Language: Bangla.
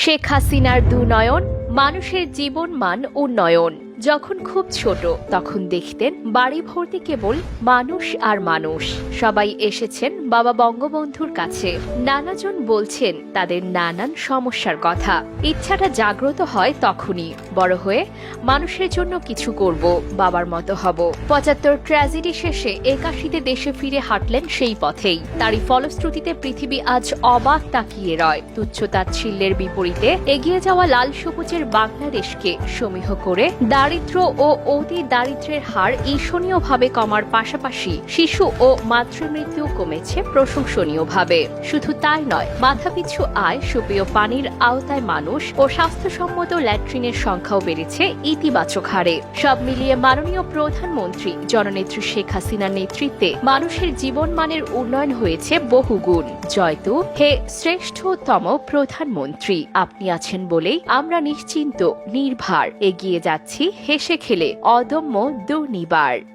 শেখ হাসিনার দুনয়ন মানুষের জীবন মান উন্নয়ন। যখন খুব ছোট, তখন দেখতেন বাড়ি ভর্তি কেবল মানুষ আর মানুষ। সবাই এসেছেন বাবা বঙ্গবন্ধুর কাছে। নানাজন বলছেন তাদের নানান সমস্যার কথা। ইচ্ছাটা জাগ্রত হয় তখনই। বড় হয়ে, মানুষের জন্য কিছু করব, বাবার মতো হব। পঁচাত্তর ট্র্যাজেডি শেষে একাশিতে দেশে ফিরে হাঁটলেন সেই পথেই। তারই ফলশ্রুতিতে পৃথিবী আজ অবাক তাকিয়ে রয়। তুচ্ছ তাচ্ছিল্যের বিপরীতে এগিয়ে যাওয়া লাল সবুজের বাংলাদেশকে সমীহ করে দারিদ্র ও অতি দারিদ্র্যের হার ঈর্ষণীয়ভাবে কমার পাশাপাশি শিশু ও মাতৃমৃত্যু কমেছে প্রশংসনীয়ভাবে। শুধু তাই নয়, মাথাপিছু আয় সুপেয় পানির আওতায় মানুষ ও স্বাস্থ্যসম্মত ল্যাট্রিনের সংখ্যাও বেড়েছে ইতিবাচক হারে। সব মিলিয়ে মাননীয় প্রধানমন্ত্রী জননেত্রী শেখ হাসিনার নেতৃত্বে মানুষের জীবনমানের উন্নয়ন হয়েছে বহুগুণ। জয়তু হে শ্রেষ্ঠতম প্রধানমন্ত্রী। আপনি আছেন বলেই আমরা নিশ্চিন্ত, নির্ভার এগিয়ে যাচ্ছি হেসে খেলে। অদম্য দুর্নিবার।